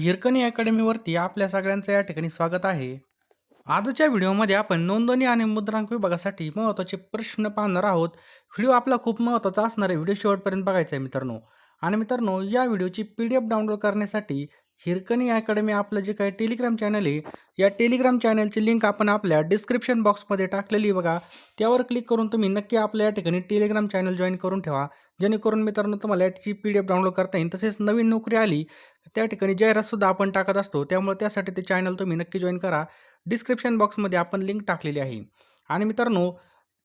हिरकणी अकॅडमीवरती आपल्या सगळ्यांचं या ठिकाणी स्वागत आहे. आजच्या व्हिडिओमध्ये आपण नोंदणी आणि मुद्रांक विभागासाठी महत्त्वाचे प्रश्न पाहणार आहोत. व्हिडिओ आपला खूप महत्त्वाचा असणार आहे व्हिडिओ शेवटपर्यंत बघायचा आहे मित्रांनो. आणि मित्रांनो या व्हिडिओची पी डी एफ डाउनलोड करण्यासाठी हिरकणी अकॅडमी आपलं जे काही टेलिग्राम चॅनल आहे या टेलिग्राम चॅनलची लिंक आपण आपल्या डिस्क्रिप्शन बॉक्समध्ये टाकलेली बघा. त्यावर क्लिक करून तुम्ही नक्की आपल्या या ठिकाणी टेलिग्राम चॅनल जॉईन करून ठेवा. जेणेकरून मित्रांनो तुम्हाला याची पी डी एफ डाउनलोड करता येईल. तसेच नवीन नोकरी आली त्या ठिकाणी जाहिरातसुद्धा आपण टाकत असतो. त्यामुळे त्यासाठी ते चॅनल तुम्ही नक्की जॉईन करा. डिस्क्रिप्शन बॉक्समध्ये आपण लिंक टाकलेली आहे. आणि मित्रांनो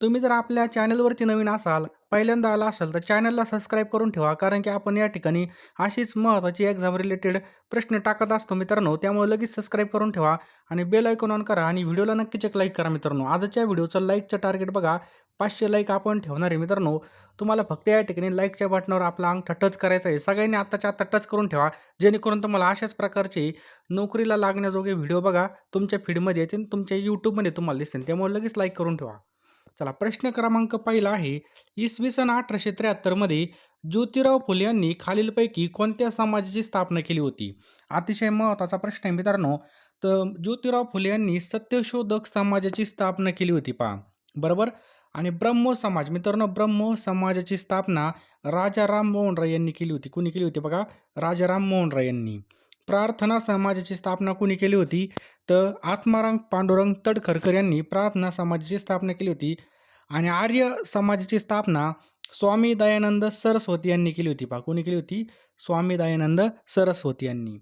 तुम्ही जर आपल्या चॅनलवरती नवीन असाल पहिल्यांदा आला असाल तर चॅनलला सबस्क्राईब करून ठेवा. कारण की आपण या ठिकाणी अशीच महत्त्वाची एक्झाम रिलेटेड प्रश्न टाकत असतो मित्रांनो. त्यामुळे लगेच सबस्क्राईब करून ठेवा आणि बेल ऐकून ऑन करा आणि व्हिडिओला नक्कीच एक लाईक करा मित्रांनो. आजच्या व्हिडिओचं लाईकचं टार्गेट बघा. पाचशे लाईक आपण ठेवणार आहे मित्रांनो. तुम्हाला फक्त या ठिकाणी लाईकच्या बटनावर आपला अंगठा टच करायचा आहे. सगळ्यांनी आत्ताच्या आत्ता टच करून ठेवा. जेणेकरून तुम्हाला अशाच प्रकारचे नोकरीला लागण्याजोगे व्हिडिओ बघा. तुमच्या फीडमध्ये येतील तुमच्या यूट्यूबमध्ये तुम्हाला दिसेल. त्यामुळे लगेच लाईक करून ठेवा. चला प्रश्न क्रमांक पहिला आहे. इसवी सन अठराशे त्र्याहत्तरमध्ये ज्योतिराव फुले यांनी खालीलपैकी कोणत्या समाजाची स्थापना केली होती? अतिशय महत्त्वाचा प्रश्न आहे मित्रांनो. तर ज्योतिराव फुले यांनी सत्यशोधक समाजाची स्थापना केली होती पहा. बरोबर? आणि ब्रह्मो समाज मित्रांनो ब्रह्मो समाजाची स्थापना राजा राममोहन राय यांनी केली होती. कुणी केली होती बघा? राजा राममोहन राय यांनी. प्रार्थना समाजाची स्थापना कुणी केली होती? तर आत्माराम पांडुरंग तडखरकर यांनी प्रार्थना समाजाची स्थापना केली होती. आणि आर्य समाजाची स्थापना स्वामी दयानंद सरस्वती यांनी केली होती. पा कोणी केली होती? स्वामी दयानंद सरस्वती यांनी.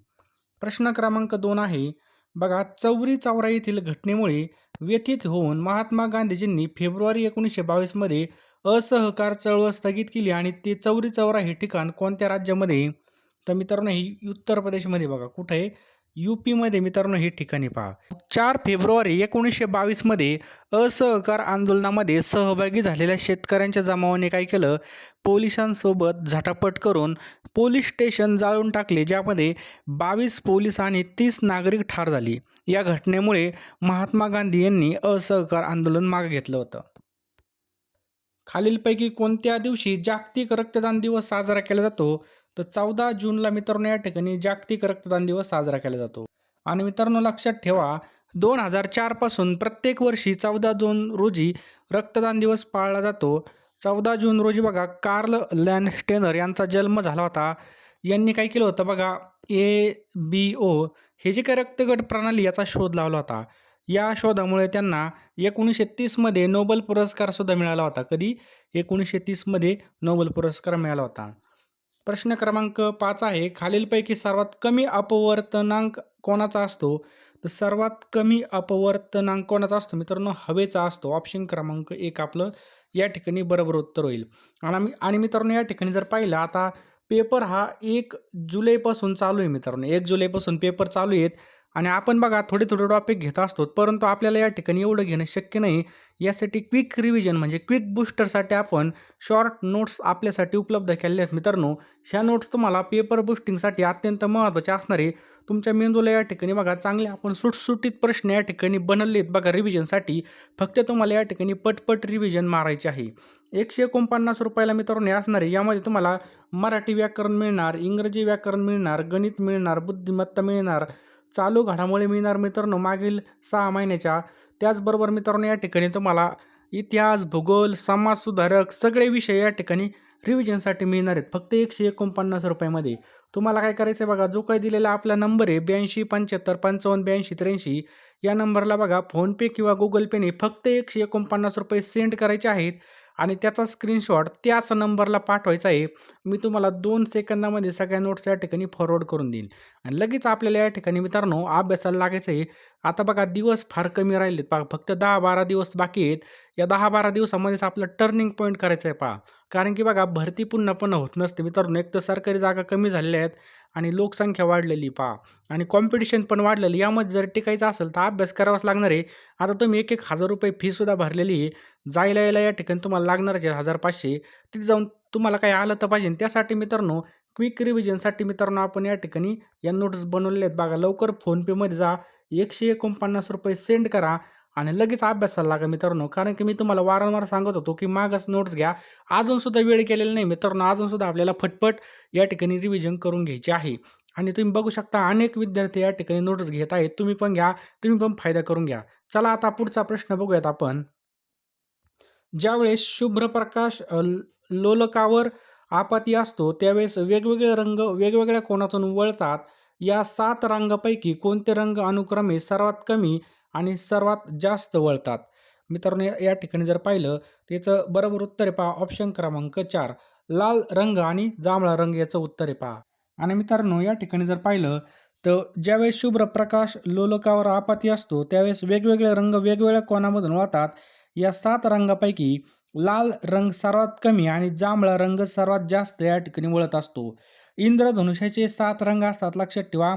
प्रश्न क्रमांक दोन आहे. बघा चौरी चौरा येथील घटनेमुळे व्यथित होऊन महात्मा गांधीजींनी फेब्रुवारी एकोणीसशे बावीसमध्ये असहकार चळवळ स्थगित केली आणि ते चौरी चौरा हे ठिकाण कोणत्या राज्यामध्ये? तर मित्रांनो ही उत्तर प्रदेशमध्ये बघा. कुठे? आहे यू पीमध्ये मित्रांनो हे ठिकाणी पहा. चार फेब्रुवारी एकोणीसशे बावीसमध्ये असहकार आंदोलनामध्ये सहभागी झालेल्या शेतकऱ्यांच्या जमावाने काय केलं? पोलिसांसोबत झटापट करून पोलीस स्टेशन जाळून टाकले ज्यामध्ये बावीस पोलीस आणि तीस नागरिक ठार झाली. या घटनेमुळे महात्मा गांधी यांनी असहकार आंदोलन मागे घेतलं होतं. खालीलपैकी कोणत्या दिवशी जागतिक रक्तदान दिवस साजरा केला जातो? तर चौदा जूनला मित्रांनो या ठिकाणी जागतिक रक्तदान दिवस साजरा केला जातो. आणि मित्रांनो लक्षात ठेवा दोन हजार चारपासून प्रत्येक वर्षी चौदा जून रोजी रक्तदान दिवस पाळला जातो. चौदा जून रोजी बघा कार्ल लँडस्टेनर यांचा जन्म झाला होता. यांनी काय केलं होतं बघा ए बी ओ हे जे काही रक्तगट प्रणाली याचा शोध लावला होता. या शोधामुळे त्यांना एकोणीसशे तीसमध्ये नोबेल पुरस्कारसुद्धा मिळाला होता. कधी? एकोणीसशे तीसमध्ये नोबेल पुरस्कार मिळाला होता. प्रश्न क्रमांक पाच आहे खालीलपैकी सर्वात कमी अपवर्तनांक कोणाचा असतो? तर सर्वात कमी अपवर्तनांक कोणाचा असतो? मित्रांनो हवेचा असतो. ऑप्शन क्रमांक एक आपलं या ठिकाणी बरोबर उत्तर होईल. आणि आणि मित्रांनो या ठिकाणी जर पाहिलं आता पेपर हा एक जुलैपासून चालू आहे मित्रांनो. एक जुलैपासून पेपर चालू आहेत. आणि आपण बघा थोडे थोडे टॉपिक घेत असतो परंतु आपल्याला या ठिकाणी एवढं घेणं शक्य नाही. यासाठी क्विक रिव्हिजन म्हणजे क्विक बूस्टरसाठी आपण शॉर्ट नोट्स आपल्यासाठी उपलब्ध केलेले आहेत मित्रांनो. ह्या नोट्स तुम्हाला पेपर बुस्टिंगसाठी अत्यंत महत्त्वाचे असणारे. तुमच्या मेंदूला या ठिकाणी बघा चांगले आपण सुटसुटीत प्रश्न या ठिकाणी बनवले आहेत बघा रिव्हिजनसाठी फक्त तुम्हाला या ठिकाणी पटपट रिव्हिजन मारायचे आहे. एकशे एकोणपन्नास रुपयाला मित्रांनो असणारे. यामध्ये तुम्हाला मराठी व्याकरण मिळणार इंग्रजी व्याकरण मिळणार गणित मिळणार बुद्धिमत्ता मिळणार चालू घडामोडी मिळणार मित्रांनो मागील सहा महिन्याच्या. त्याचबरोबर मित्रांनो या ठिकाणी तुम्हाला इतिहास भूगोल समाजसुधारक सगळे विषय या ठिकाणी रिव्हिजनसाठी मिळणार आहेत. फक्त एकशे एकोणपन्नास रुपयामध्ये. तुम्हाला काय करायचं आहे बघा जो काही दिलेला आपला नंबर आहे ब्याऐंशी पंच्याहत्तर पंचावन्न ब्याऐंशी त्र्याऐंशी या नंबरला बघा फोनपे किंवा गुगल पेने फक्त एकशे एकोणपन्नास रुपये सेंड करायचे आहेत. आणि त्याचा स्क्रीनशॉट त्याच नंबरला पाठवायचा आहे. मी तुम्हाला दोन सेकंदामध्ये सगळ्या नोट्स या ठिकाणी फॉरवर्ड करून देईन. आणि लगेच आपल्याला या ठिकाणी मित्रांनो अभ्यासाला लागायचं आहे. आता बघा दिवस फार कमी राहिलेत. पा फक्त दहा बारा दिवस बाकी आहेत. या दहा बारा दिवसामध्येच आपलं टर्निंग पॉईंट करायचं आहे पहा. कारण की बघा भरती पुन्हा पुन्हा होत नसते. मित्रांनो एक तर सरकारी जागा कमी झालेल्या आहेत. आणि लोकसंख्या वाढलेली पहा. आणि कॉम्पिटिशन पण वाढलेली. यामध्ये जर टिकायचं असेल तर अभ्यास करावाच लागणार आहे. आता तुम्ही एक एक हजार रुपये फीसुद्धा भरलेली आहे. जायला यायला या ठिकाणी तुम्हाला लागणारच आहे हजार पाचशे. तिथे जाऊन तुम्हाला काही आलं तर पाहिजे. त्यासाठी मित्रांनो क्विक रिव्हिजनसाठी मित्रांनो आपण या ठिकाणी या नोट्स बनवलेल्या आहेत बघा. लवकर फोनपेमध्ये जा. एकशे एकोणपन्नास रुपये सेंड करा. आणि लगेच अभ्यासाला लागा मित्रांनो कारण की मी तुम्हाला वारंवार सांगत होतो की मागच नोट्स घ्या अजूनसुद्धा वेळ केलेला नाही मित्रांनो अजूनसुद्धा आपल्याला फटफट या ठिकाणी रिव्हिजन करून घ्यायची आहे आणि तुम्ही बघू शकता अनेक विद्यार्थी या ठिकाणी नोट्स घेत आहेत. तुम्ही पण घ्या, तुम्ही पण फायदा करून घ्या. चला आता पुढचा प्रश्न बघूयात आपण. ज्यावेळेस शुभ्रप्रकाश लोलकावर आपत्ती असतो, त्यावेळेस वेगवेगळे रंग वेगवेगळ्या कोणातून वळतात. या सात रंगांपैकी कोणते रंग अनुक्रमे सर्वात कमी आणि सर्वात जास्त वळतात? मित्रांनो, या ठिकाणी जर पाहिलं, त्याचं बरोबर उत्तर आहे पहा ऑप्शन क्रमांक चार लाल रंग आणि जांभळा रंग याचं उत्तर आहे पहा. आणि मित्रांनो, या ठिकाणी जर पाहिलं, तर ज्यावेळेस शुभ्र प्रकाश लोलकावर आपत्ती असतो, त्यावेळेस वेगवेगळे रंग वेगवेगळ्या कोणामधून वाहतात या सात रंगापैकी लाल रंग सर्वात कमी आणि जांभळा रंग सर्वात जास्त या ठिकाणी वळत असतो. इंद्रधनुष्याचे सात रंग असतात लक्षात ठेवा.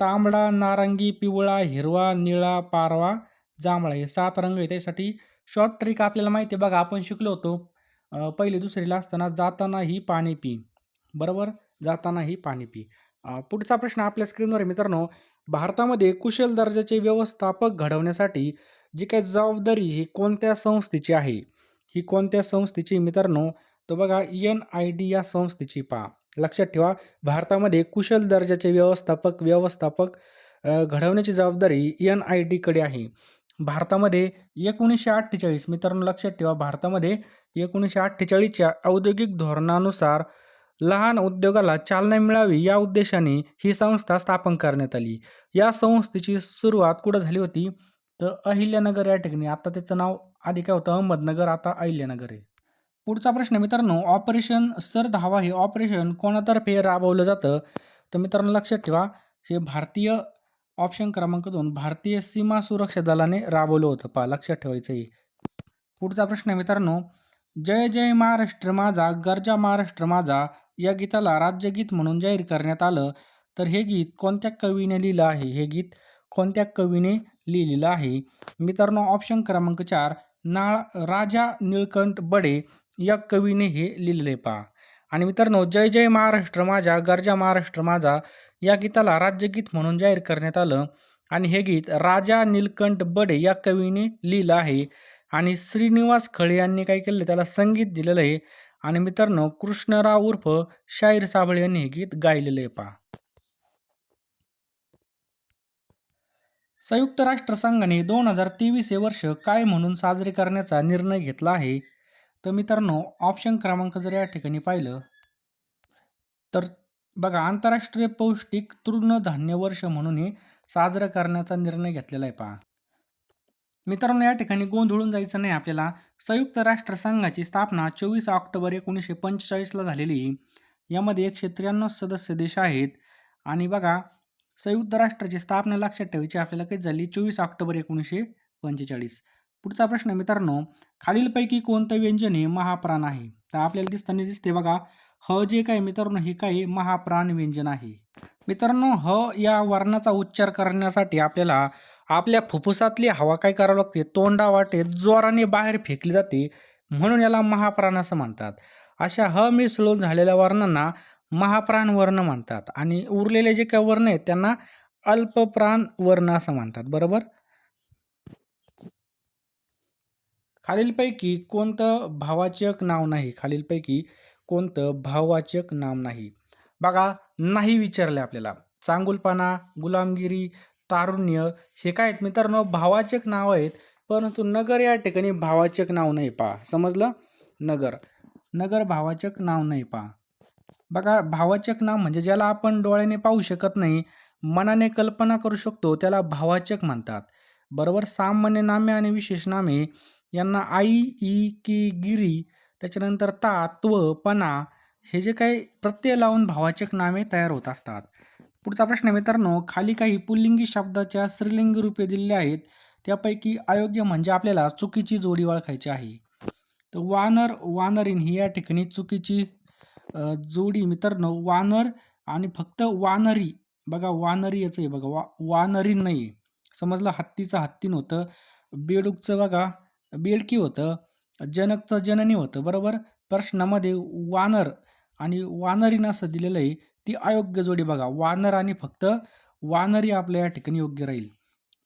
तांबडा, नारंगी, पिवळा, हिरवा, निळा, पारवा, जांभळा हे सात रंग आहेत. त्यासाठी शॉर्ट ट्रिक आपल्याला माहिती आहे बघा, आपण शिकलो होतो पहिले दुसरीला असताना जाताना ही पाणी पी. बरोबर? जातानाही पाणी पी. पुढचा प्रश्न आपल्या स्क्रीनवर मित्रांनो. भारतामध्ये कुशल दर्जाचे व्यवस्थापक घडवण्यासाठी जी काही जबाबदारी ही कोणत्या संस्थेची आहे? ही कोणत्या संस्थेची मित्रांनो? तर बघा एन-आय-डी या संस्थेची पहा. लक्षात ठेवा, भारतामध्ये कुशल दर्जाचे व्यवस्थापक व्यवस्थापक घडवण्याची जबाबदारी एन-आय-डीकडे आहे. भारतामध्ये 1948 मित्रांनो लक्षात ठेवा, भारतामध्ये 1948च्या औद्योगिक धोरणानुसार लहान उद्योगाला चालना मिळावी या उद्देशाने ही संस्था स्थापन करण्यात आली. या संस्थेची सुरुवात कुठं झाली होती? तर अहिल्यानगर या ठिकाणी. आता त्याचं नाव आधी काय होतं अहमदनगर, आता अहिल्यानगर आहे. पुढचा प्रश्न मित्रांनो, ऑपरेशन सर धावा हे ऑपरेशन कोणातर्फे राबवलं जातं? तर मित्रांनो लक्षात ठेवा, हे भारतीय ऑप्शन क्रमांक दोन भारतीय सीमा सुरक्षा दलाने राबवलं होतं. पहा लक्षात ठेवायचं आहे. पुढचा प्रश्न मित्रांनो, जय जय महाराष्ट्र माझा, गर्जा महाराष्ट्र माझा या गीताला राज्यगीत म्हणून जाहीर करण्यात आलं. तर हे गीत कोणत्या कवीने लिहिलं आहे? हे गीत कोणत्या कवीने लिहिलेलं आहे? मित्रांनो ऑप्शन क्रमांक चार नाळ राजा निळकंठ बडे या कवीने हे लिहिलेले पहा. आणि मित्रांनो जय जय महाराष्ट्र माझा, गरजा महाराष्ट्र माझा या गीताला राज्यगीत म्हणून जाहीर करण्यात आलं आणि हे गीत राजा नीलकंठ बडे या कवीने लिहिलं आहे. आणि श्रीनिवास खळे यांनी काय केलं त्याला संगीत दिलेलं आहे. आणि मित्रांनो कृष्णराव उर्फ शाहीर साबळे यांनी हे गीत गायलेलं आहे पहा. संयुक्त राष्ट्रसंघाने दोन हजार तेवीस हे वर्ष काय म्हणून साजरे करण्याचा निर्णय घेतला आहे? तर मित्रांनो ऑप्शन क्रमांक जर या ठिकाणी पाहिलं तर बघा आंतरराष्ट्रीय पौष्टिक तृणधान्य वर्ष म्हणून हे साजरं करण्याचा निर्णय घेतलेला आहे पहा. मित्रांनो या ठिकाणी गोंधळून जायचं नाही आपल्याला. संयुक्त राष्ट्र संघाची स्थापना 24 ऑक्टोबर एकोणीसशे पंचेचाळीसला झालेली यामध्ये एकशे त्र्याण्णव सदस्य देश आहेत आणि बघा संयुक्त राष्ट्राची स्थापना लक्षात ठेवायची आपल्याला काही झाली 24 ऑक्टोबर 1945. पुढचा प्रश्न मित्रांनो, खालीलपैकी कोणतं व्यंजन हे महाप्राण आहे? तर आपल्याला दिसताना दिसते बघा ह जे काय मित्रांनो हे काही महाप्राण व्यंजन आहे. मित्रांनो ह या वर्णाचा उच्चार करण्यासाठी आपल्याला आपल्या फुफ्फुसातली हवा काय करावी लागते? तोंडावाटे जोराने बाहेर फेकली जाते. म्हणून याला महाप्राण असं म्हणतात. अशा ह मिसळून झालेल्या वर्णांना महाप्राण वर्ण म्हणतात आणि उरलेले जे काही वर्ण आहेत त्यांना अल्पप्राण वर्ण असं म्हणतात. बरोबर? खालीलपैकी कोणतं भाववाचक नाव नाही? खालीलपैकी कोणतं भाववाचक नाव नाही? बघा नाही विचारलं आपल्याला. चांगुलपणा, गुलामगिरी, तारुण्य हे काय आहेत मित्रांनो भाववाचक नाव आहेत. परंतु नगर या ठिकाणी भाववाचक नाव नाही पहा. समजलं? नगर. नगर भाववाचक नाव नाही पहा. बघा भाववाचक नाव म्हणजे ज्याला आपण डोळ्याने पाहू शकत नाही, मनाने कल्पना करू शकतो त्याला भाववाचक म्हणतात. बरोबर? सामान्य नामे आणि विशेष नामे यांना आई, ई, की, गिरी त्याच्यानंतर ता, त्व, पणा हे जे काही प्रत्यय लावून भावाचक नामे तयार होत असतात. पुढचा प्रश्न मित्रांनो, खाली काही पुल्लिंगी शब्दाच्या स्त्रीलिंगी रूपे दिलेली आहेत. त्यापैकी अयोग्य म्हणजे आपल्याला चुकीची जोडी ओळखायची आहे. तर वानर, वानरीन ही या ठिकाणी चुकीची जोडी मित्रांनो वानर आणि फक्त वानरी. बघा वानरी याचं आहे बघा वा वानरीन नाही. समजलं? हत्तीचं हत्ती होतं. बेडूकचं बघा बेडकी होतं. जनकचं जननी होतं. बरोबर? प्रश्नामध्ये वानर आणि वानरीनं असं दिलेलं आहे. ती अयोग्य जोडी बघा. वानर आणि फक्त वानरी आपल्या या ठिकाणी योग्य राहील.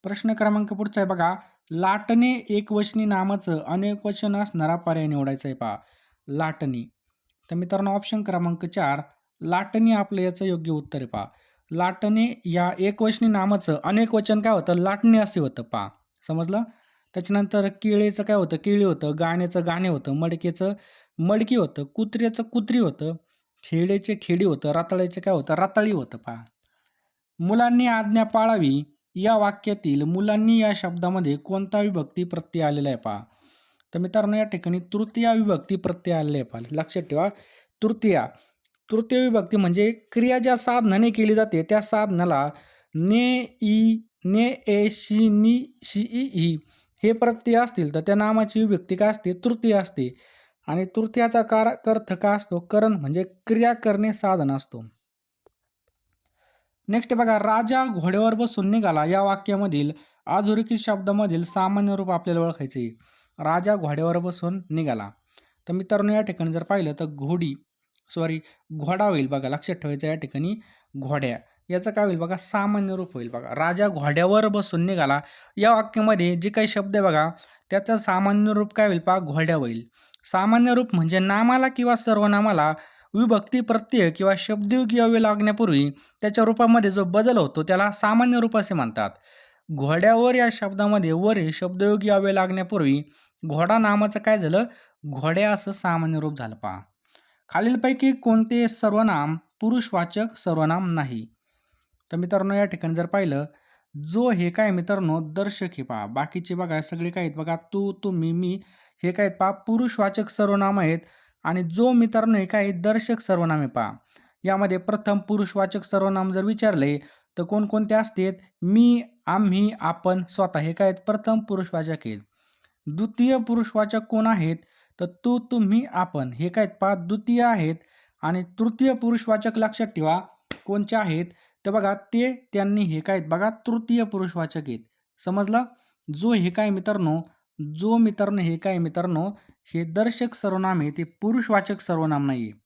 प्रश्न क्रमांक पुढचा आहे बघा. लाटणे एकवचनी नामाचं अनेक वचन असणारा पर्याय निवडायचा आहे पहा. लाटणी. तर मित्रांनो ऑप्शन क्रमांक चार लाटणी आपलं याचं योग्य उत्तर आहे पहा. लाटणे या एकवचनी नामाचं अनेक वचन काय होतं लाटणे असे होतं पहा समजलं त्याच्यानंतर केळेचं काय होतं? केळी होतं गाण्याचं गाणे होतं मडकेचं मडकी होतं कुत्र्याचं कुत्री होतं खेडेचे खेडी होतं रातळाचे काय होतं? राताळी होतं पा मुलांनी आज्ञा पाळावी. या वाक्यातील मुलांनी या शब्दामध्ये कोणता विभक्ती प्रत्यय आलेला आहे पहा. तर मित्रांनो या ठिकाणी तृतीया विभक्ती प्रत्यय आलेला आहे पहा. लक्षात ठेवा. तृतीया. तृतीय विभक्ती म्हणजे क्रिया ज्या साधनाने केली जाते त्या साधनाला ने ई ने ए शी नी शी ई ही हे प्रत्यय असतील तर त्या नामाची व्यक्ती काय असते? तृतीय असते. आणि तृतीयाचा कार अर्थ का असतो? करण म्हणजे क्रिया करणे साधन असतो. नेक्स्ट बघा राजा घोड्यावर बसून निघाला. या वाक्यामधील आधुरिकी शब्दामधील सामान्य रूप आपल्याला ओळखायचे. राजा घोड्यावर बसून निघाला. तर मित्रांनो या ठिकाणी जर पाहिलं तर घोडी सॉरी घोडा होईल बघा. लक्षात ठेवायचं या ठिकाणी घोड्या. याचं काय होईल बघा सामान्य रूप होईल बघा. राजा घोड्यावर बसून निघाला. या वाक्यामध्ये जे काही शब्द आहे बघा त्याचं सामान्य रूप काय होईल पहा घोड्या होईल. सामान्य रूप म्हणजे नामाला किंवा सर्वनामाला विभक्ती प्रत्यय किंवा शब्दयोगी अवय लागण्यापूर्वी त्याच्या रूपामध्ये जो बदल होतो त्याला सामान्य रूप असे म्हणतात. घोड्यावर या शब्दामध्ये वर हे शब्दयोगी अव्यय लागण्यापूर्वी घोडा नामाचं काय झालं? घोड्या असं सामान्य रूप झालं पहा. खालीलपैकी कोणते सर्वनाम पुरुषवाचक सर्वनाम नाही. तर मित्रांनो या ठिकाणी जर पाहिलं जो हे काय मित्रांनो दर्शक हे पहा. बाकीचे बघा सगळे काय आहेत बघा. तू तुम्ही मी हे काय आहेत पहा. पुरुषवाचक सर्वनाम आहेत आणि जो मित्रांनो हे काय दर्शक सर्वनामे पहा. यामध्ये प्रथम पुरुषवाचक सर्वनाम जर विचारले तर कोणकोणते असतात? मी आम्ही आपण स्वतः हे काय आहेत? प्रथम पुरुषवाचक आहेत. द्वितीय पुरुषवाचक कोण आहेत? तर तू तुम्ही आपण हे काय आहेत पहा. द्वितीय आहेत आणि तृतीय पुरुषवाचक लक्षात ठेवा. कोणचे आहेत? तर बघा ते त्यांनी हे काय आहेत? बघा तृतीय पुरुषवाचक आहेत. समजलं? जो हे काय मित्रांनो जो मित्रांनो हे काय मित्रांनो हे दर्शक सर्वनाम आहे ते पुरुषवाचक सर्वनाम नाही आहे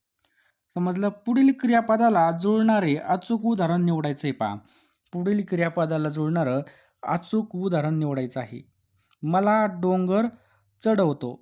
समजलं? पुढील क्रियापदाला जुळणारे अचूक उदाहरण निवडायचं आहे पहा. पुढील क्रियापदाला जुळणारं अचूक उदाहरण निवडायचं आहे. मला डोंगर चढवतो.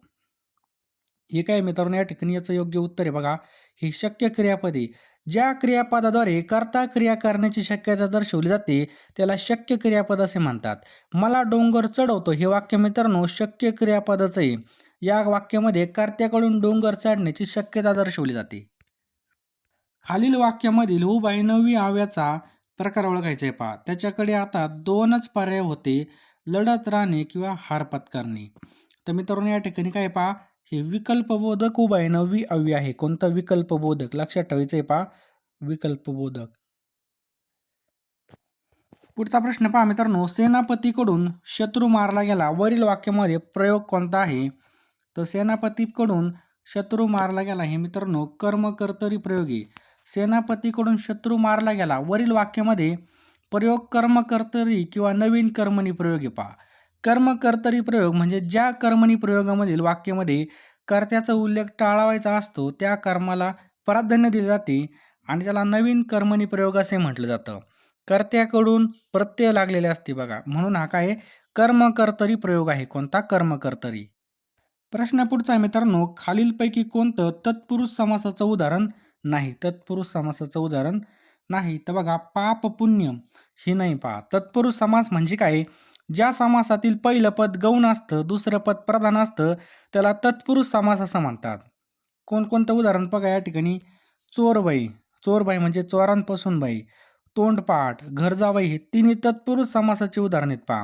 हे काय मित्रांनो या ठिकाणी याचं योग्य उत्तर आहे बघा. हे शक्य क्रियापदे ज्या क्रियापदाद्वारे कर्ता क्रिया करण्याची शक्यता दर्शवली जाते त्याला शक्य क्रियापद असे म्हणतात. मला डोंगर चढवतो हे वाक्य मित्रांनो शक्य क्रियापदाचं आहे. या वाक्यामध्ये कर्त्याकडून डोंगर चढण्याची शक्यता दर्शवली जाते. खालील वाक्यामधील उभयनवी आव्याचा प्रकार ओळखायचा आहे पहा. त्याच्याकडे आता दोनच पर्याय होते. लढत राहणे किंवा हार पत्करणे तर मित्रांनो या ठिकाणी काय पहा? हे विकल्पबोधक उभयनवी अवी आहे. कोणता विकल्पबोधक? लक्षात ठेवायचं आहे पहा विकल्पबोधक. पुढचा प्रश्न पहा मित्रांनो. सेनापतीकडून शत्रू मारला गेला. वरील वाक्यामध्ये प्रयोग कोणता आहे? तर सेनापतीकडून शत्रू मारला गेला. हे मित्रांनो कर्मकर्तरी प्रयोग आहे. सेनापतीकडून शत्रू मारला गेला. वरील वाक्यामध्ये प्रयोग कर्मकर्तरी किंवा नवीन कर्मणी प्रयोग आहे पहा कर्मकर्तरी प्रयोग म्हणजे ज्या कर्मणी प्रयोगामधील वाक्यामध्ये कर्त्याचा उल्लेख टाळावायचा असतो त्या कर्माला प्राधान्य दिले जाते आणि त्याला नवीन कर्मणी प्रयोग असे म्हटलं जातं. कर्त्याकडून प्रत्यय लागलेले असते बघा. म्हणून हा काय कर्मकर्तरी प्रयोग आहे. कोणता? कर्मकर्तरी. प्रश्न पुढचा मित्रांनो. खालीलपैकी कोणतं तत्पुरुष समासाचं उदाहरण नाही? तत्पुरुष समासाचं उदाहरण नाही. तर बघा पाप पुण्य हे नाही पहा. तत्पुरुष समास म्हणजे काय? ज्या समासातील पहिलं पद गौण असतं दुसरं पद प्रधान असतं त्याला तत्पुरुष समास असं म्हणतात. कोणकोणतं उदाहरण बघा या ठिकाणी? चोरबाई. चोरबाई म्हणजे चोरांपासून बाई. तोंडपाठ घरजाबाई हे तिन्ही तत्पुरुष समासाचे उदाहरण आहेत पा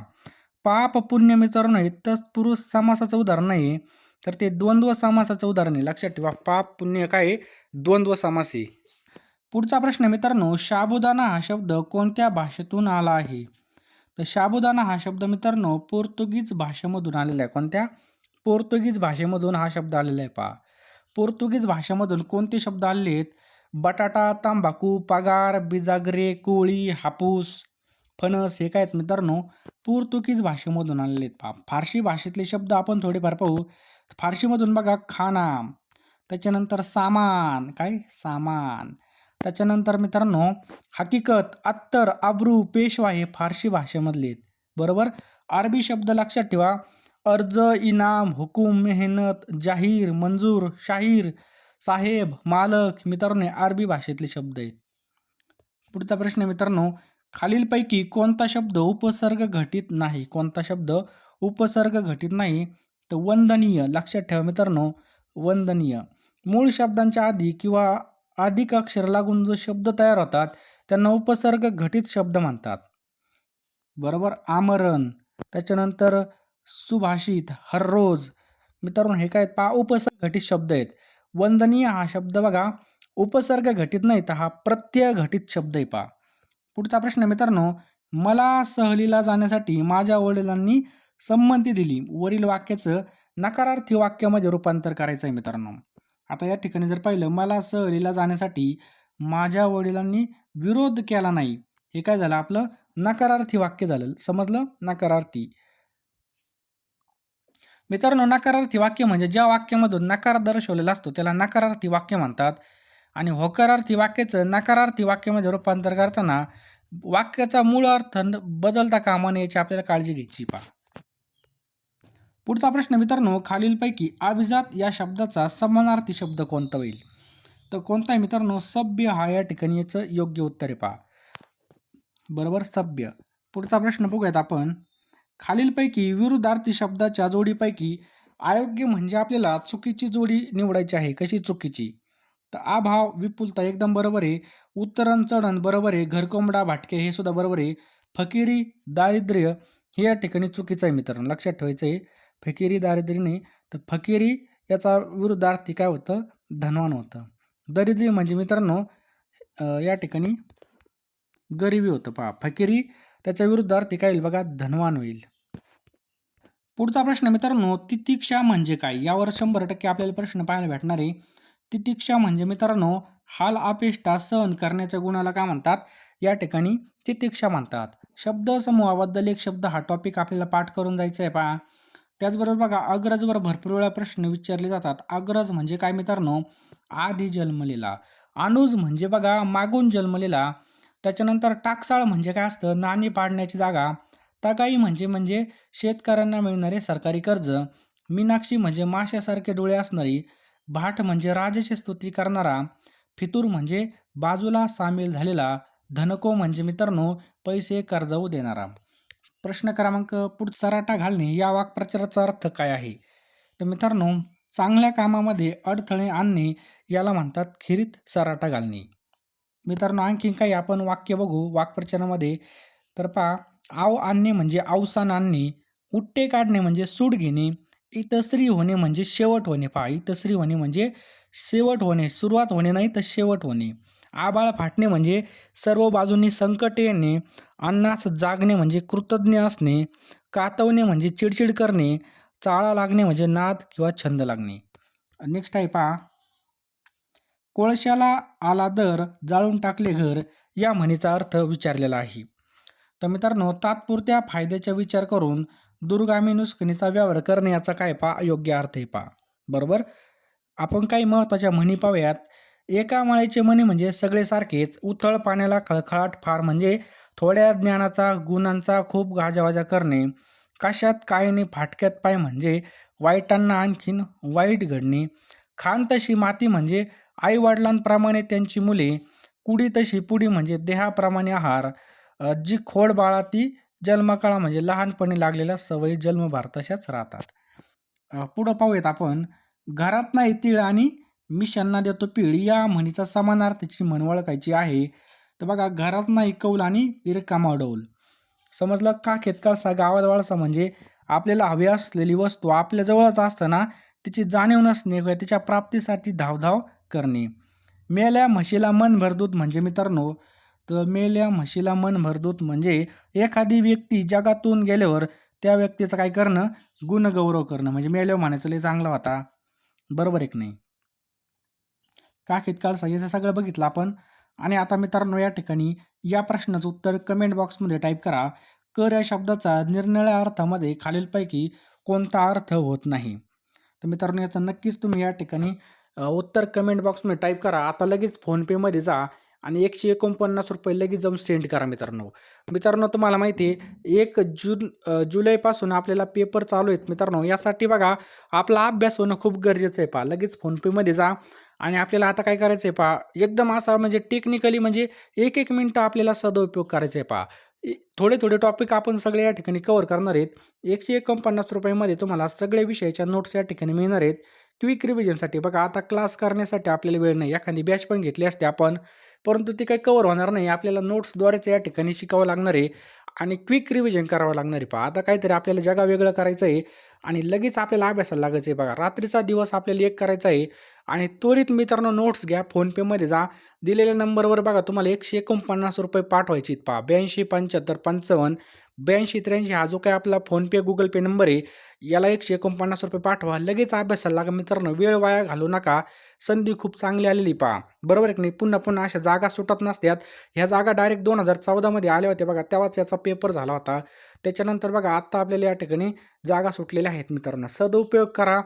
पाप पुण्य मित्रांनो हे तत्पुरुष समासाचं उदाहरण नाही तर ते द्वंद्व समासाचं उदाहरण आहे. लक्षात ठेवा पाप पुण्य काय द्वंद्व समास आहे. पुढचा प्रश्न मित्रांनो शाबुदाना हा शब्द कोणत्या भाषेतून आला आहे? तर शाबुदाना हा शब्द मित्रांनो पोर्तुगीज भाषेमधून आलेला आहे. कोणत्या? पोर्तुगीज भाषेमधून हा शब्द आलेला आहे पहा. पोर्तुगीज भाषेमधून कोणते शब्द आलेले आहेत? बटाटा तांबाकू पगार बिजागरे कोळी हापूस फणस हे काय आहेत मित्रांनो? पोर्तुगीज भाषेमधून आलेले आहेत पहा. फारशी भाषेतले शब्द आपण थोडेफार पाहू. फारशीमधून बघा खाना त्याच्यानंतर सामान काय? सामान. त्याच्यानंतर मित्रांनो हकीकत अत्तर आब्रू पेशवा हे फारशी भाषेमधले आहेत. बरोबर? अरबी शब्द लक्षात ठेवा. अर्ज इनाम हुकूम मेहनत जाहीर मंजूर शाहीर साहेब मालक मित्रांनो अरबी भाषेतले शब्द आहेत. पुढचा प्रश्न मित्रांनो खालीलपैकी कोणता शब्द उपसर्ग घटित नाही? कोणता शब्द उपसर्ग घटित नाही? तर वंदनीय लक्षात ठेवा मित्रांनो वंदनीय. मूळ शब्दांच्या आधी किंवा अधिक अक्षर लागून जो शब्द तयार होतात. त्यांना उपसर्ग घटित शब्द म्हणतात. बरोबर? आमरण. त्याच्यानंतर सुभाषित हररोज. मित्रांनो हे काय? आहेत उपसर्ग घटित शब्द आहेत. वंदनीय हा शब्द बघा. उपसर्ग घटित नाही तर हा प्रत्यय घटित शब्द आहे पा पुढचा प्रश्न मित्रांनो. मला सहलीला जाण्यासाठी माझ्या वडिलांनी संमती दिली. वरील वाक्याचं नकारार्थी वाक्यामध्ये रूपांतर करायचं आहे मित्रांनो. आता या ठिकाणी जर पाहिलं मला सहलीला जाण्यासाठी माझ्या वडिलांनी विरोध केला नाही. हे काय झालं? आपलं नकारार्थी वाक्य झालं. समजलं? नकारार्थी. मित्रांनो नकारार्थी वाक्य म्हणजे ज्या वाक्यामधून नकार दर्शवलेला असतो त्याला नकारार्थी वाक्य म्हणतात. आणि होकारार्थी वाक्याचं नकारार्थी वाक्यामध्ये म्हणजे रूपांतर करताना वाक्याचा मूळ अर्थ बदलता कामा नये याची आपल्याला काळजी घ्यायची पहा. पुढचा प्रश्न मित्रांनो खालीलपैकी अभिजात या शब्दाचा समानार्थी शब्द कोणता होईल? तर कोणता आहे मित्रांनो? सभ्य हा या ठिकाणी याचं योग्य उत्तर आहे पहा. बरोबर सभ्य. पुढचा प्रश्न बघूयात आपण. खालीलपैकी विरुद्धार्थी शब्दाच्या जोडीपैकी अयोग्य म्हणजे आपल्याला चुकीची जोडी निवडायची आहे. कशी चुकीची? तर अभाव विपुलता एकदम बरोबर आहे. उत्तरण चढण बरोबर आहे. घरकोंबडा भाटके हे सुद्धा बरोबर आहे. फकिरी दारिद्र्य हे या ठिकाणी चुकीचं आहे मित्रांनो. लक्षात ठेवायचं आहे. फकिरी दारिद्र्य नाही तर फकिरी याचा विरुद्धार्थी काय होतं? धनवान होतं. दारिद्र्य म्हणजे मित्रांनो या ठिकाणी गरिबी होतं. पहा फकिरी त्याच्या विरुद्धार्थी काय होईल बघा? धनवान होईल. पुढचा प्रश्न मित्रांनो तितिक्षा म्हणजे काय? यावर शंभर टक्के आपल्याला प्रश्न पाहायला भेटणार आहे. तितिक्षा म्हणजे मित्रांनो हाल अपेष्टा सहन करण्याच्या गुणाला काय म्हणतात? या ठिकाणी तितिक्षा म्हणतात. शब्द समूहाबद्दल एक शब्द हा टॉपिक आपल्याला पाठ करून जायचा आहे पहा. त्याचबरोबर बघा अग्रजवर भरपूर वेळा प्रश्न विचारले जातात. अग्रज म्हणजे काय मित्रांनो? आधी जन्मलेला. अनुज म्हणजे बघा मागून जन्मलेला. त्याच्यानंतर टाकसाळ म्हणजे काय असतं? नाणी पाडण्याची जागा. तगाई म्हणजे म्हणजे शेतकऱ्यांना मिळणारे सरकारी कर्ज. मीनाक्षी म्हणजे माशासारखे डोळे असणारी. भाट म्हणजे राजाची स्तुती करणारा. फितूर म्हणजे बाजूला सामील झालेला. धनको म्हणजे मित्रांनो पैसे कर्जाऊ देणारा. प्रश्न क्रमांक पुढ सराटा घालणे या वाक्प्रचाराचा अर्थ काय आहे? तर मित्रांनो चांगल्या कामामध्ये अडथळे आणणे याला म्हणतात खिरीत सराटा घालणे. मित्रांनो आणखीन काही आपण वाक्य बघू वाक्प्रचारामध्ये. तर पहा आव आणणे म्हणजे आवसान आणणे उट्टे काढणे म्हणजे सूड घेणे इतस्त्री होणे म्हणजे शेवट होणे. पहा इतस्त्री होणे म्हणजे शेवट होणे सुरुवात होणे नाही तर शेवट होणे. आबाळ फाटणे म्हणजे सर्व बाजूंनी संकट येणे अन्नास जागणे म्हणजे कृतज्ञ असणे कातवणे म्हणजे चिडचिड करणे चाळा लागणे म्हणजे नाद किंवा छंद लागणे. नेक्स्ट आहे पहा. कोळशाला आला दर जाळून टाकले घर या म्हणीचा अर्थ विचारलेला आहे. तर मित्रांनो तात्पुरत्या फायद्याचा विचार करून दुर्गामी नुस्खनीचा व्यवहार करणे याचा काय पा योग्य अर्थ आहे पा बरोबर? आपण काही महत्त्वाच्या म्हणी पाहूयात. एका माळेचे म्हणी म्हणजे सगळे सारखेच उथळ पाण्याला खळखळाट फार म्हणजे थोड्या ज्ञानाचा गुणांचा खूप गाजावाजा करणे. कशात कायने फाटक्यात पाय म्हणजे वाईटांना आणखीन वाईट घडणे. खान तशी माती म्हणजे आईवडिलांप्रमाणे त्यांची मुले कुडी तशी पुडी म्हणजे देहाप्रमाणे आहार. जी खोड बाळा ती जन्मकाळा म्हणजे लहानपणी लागलेल्या सवयी जन्मभार तशाच राहतात. पुढं पाहूयात आपण. घरात नाही तीळ आणि मिशांना देतो पिळी या म्हणीचा समानार्थीची म्हण ओळखायची आहे. तर बघा घरात नाही कौल आणि इरकामा डौल समजलं का? खेतकाळसा गावात म्हणजे आपल्याला हवी असलेली वस्तू आपल्याजवळच असताना तिची जाणीव नसणे किंवा तिच्या प्राप्तीसाठी धावधाव करणे. मेल्या म्हशीला मन भरदूत म्हणजे मित्रांनो तर मेल्या म्हशीला मन भरदूत म्हणजे एखादी व्यक्ती जगातून गेल्यावर त्या व्यक्तीचं काय करणं? गुणगौरव करणं. म्हणजे मेल्यावर म्हणायचं लय चांगला होता. बरोबर एक नाही? काखेत काळसा याचं सगळं बघितलं आपण? आणि आता मित्रांनो या ठिकाणी या प्रश्नाचं उत्तर कमेंट बॉक्समध्ये टाईप करा. कर या शब्दाचा निरनिळ्या अर्थामध्ये खालीलपैकी कोणता अर्थ होत नाही? तर मित्रांनो याचं नक्कीच तुम्ही या ठिकाणी उत्तर कमेंट बॉक्समध्ये टाईप करा. आता लगेच फोनपेमध्ये जा आणि एकशे एकोणपन्नास रुपये लगेच जाऊन सेंड करा मित्रांनो. मित्रांनो तुम्हाला माहिती आहे एक जून जुलैपासून आपल्याला पेपर चालू आहेत मित्रांनो. यासाठी बघा आपला अभ्यास होणं खूप गरजेचं आहे पहा. लगेच फोनपेमध्ये जा. आणि आपल्याला आता काय करायचं आहे पहा एकदम असा म्हणजे टेक्निकली म्हणजे एक एक मिनटं आपल्याला सदुपयोग करायचा आहे पहा. थोडे थोडे टॉपिक आपण सगळे या ठिकाणी कव्हर करणार आहेत. एकशे एकोणपन्नास रुपयामध्ये तुम्हाला सगळ्या विषयाच्या नोट्स या ठिकाणी मिळणार आहेत. क्विक रिव्हिजनसाठी बघा आता क्लास करण्यासाठी आपल्याला वेळ नाही. एखादी बॅच पण घेतली असते आपण परंतु ती काही कवर होणार नाही. आपल्याला नोट्सद्वारेच या ठिकाणी शिकावं लागणार आहे. आणि क्विक रिव्हिजन करावं लागणार आहे पहा. आता काहीतरी आपल्याला जगा वेगळं करायचं आहे आणि लगेच आपल्याला अभ्यासाला लागायचं आहे बघा. रात्रीचा दिवस आपल्याला एक करायचा आहे आणि त्वरित मित्रांनो नोट्स घ्या. फोनपेमध्ये जा. दिलेल्या नंबरवर बघा तुम्हाला एकशे एकोणपन्नास रुपये पाठवायचे आहेत पहा. ब्याऐंशी पंच्याहत्तर पंचावन्न ब्याऐंशी त्र्याऐंशी हा जो काय आपला फोनपे गुगल पे नंबर आहे याला एकशे एकोणपन्नास रुपये पाठवा. लगेच अभ्यासाला लागा. मित्रांनो वेळ वाया घालू नका. संधी खूप चांगली आलेली पहा. बरोबर की नाही? पुन्हा पुन्हा अशा जागा सुटत नसत्यात ह्या जागा डायरेक्ट दोन हजार चौदामध्ये आल्या होत्या बघा. तेव्हाच याचा पेपर झाला होता. त्याच्यानंतर बघा आत्ता आपल्याला या ठिकाणी जागा सुटलेल्या आहेत मित्रांनो. सदुपयोग करा.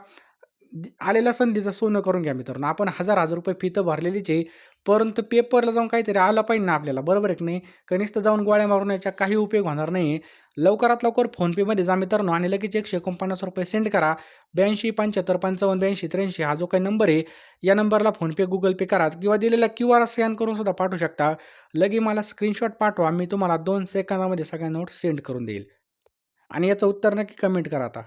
आलेल्या संधीचं सोनं करून घ्या मित्रांनो. आपण हजार हजार रुपये फी तर भरलेलीच आहे. परंतु पेपरला जाऊन काहीतरी आलं पाहिजे ना आपल्याला. बरोबर आहे की नाही? कनिष्ठ जाऊन गोळ्या मारून याचा काही उपयोग होणार नाही लवकरात लवकर फोनपेमध्ये जा मित्रांनो आणि लगेच एकशे एकोणपन्नास रुपये सेंड करा. ब्याऐंशी पंच्याहत्तर पंचावन्न ब्याऐंशी त्र्याऐंशी हा जो काही नंबर आहे या नंबरला फोनपे गुगल पे करा. किंवा दिलेला क्यू आर स्कॅन करून सुद्धा पाठवू शकता. लगे मला स्क्रीनशॉट पाठवा मी तुम्हाला दोन सेकंदामध्ये सगळ्या नोट सेंड करून देईल. आणि याचं उत्तर नक्की कमेंट करा आता.